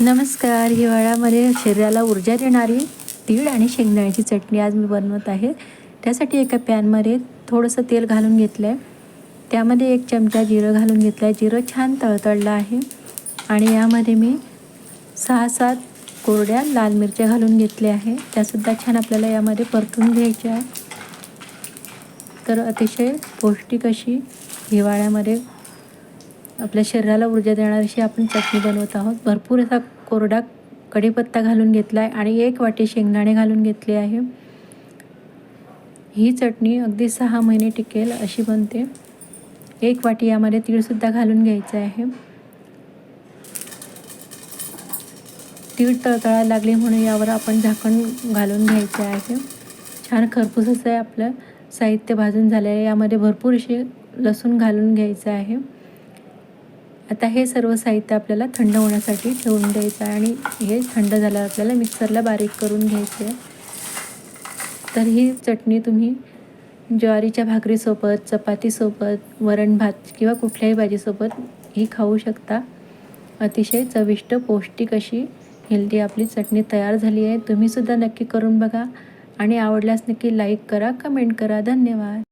नमस्कार. हिवाळ्यामध्ये शरीराला ऊर्जा देणारी तीळ आणि शेंगदाण्याची चटणी आज मी बनवत आहे. त्यासाठी एका पॅनमध्ये थोडंसं तेल घालून घेतलं आहे त्यामध्ये एक चमचा जिरं घालून घेतलं आहे जिरं छान तळतळलं आहे. आणि यामध्ये मी सहा सात कोरड्या लाल मिरच्या घालून घेतल्या आहे. त्यासुद्धा छान आपल्याला यामध्ये परतून घ्यायच्या आहे तर अतिशय पौष्टिक अशी हिवाळ्यामध्ये आपल्या शरीराला ऊर्जा देणारी आपण चटणी बनवत आहोत. भरपूर असा कोरडा कढीपत्ता घालून घेतला आहे आणि एक वाटी शेंगदाणे घालून घेतले आहे. ही चटणी अगदी सहा महिने टिकेल अशी बनते. एक वाटी यामध्ये तीळसुद्धा घालून घ्यायचं आहे. तीळ तळतळायला लागली म्हणून यावर आपण झाकण घालून घ्यायचं आहे. छान खरपूस असं आहे आपलं साहित्य भाजून झालं आहे यामध्ये भरपूर असे लसूण घालून घ्यायचं आहे. आता हे सर्व साहित्य आपल्याला थंड होण्यासाठी ठेवून द्यायचं आहे आणि हे थंड झाल्यावर आपल्याला मिक्सरला बारीक करून घ्यायचे आहे. तर ही चटणी तुम्ही ज्वारीच्या भाकरीसोबत चपातीसोबत वरण भात किंवा कुठल्याही भाजीसोबत ही खाऊ शकता. अतिशय चविष्ट पौष्टिक अशी हेल्दी आपली चटणी तयार झाली आहे. तुम्हीसुद्धा नक्की करून बघा आणि आवडल्यास नक्की लाईक करा कमेंट करा. धन्यवाद.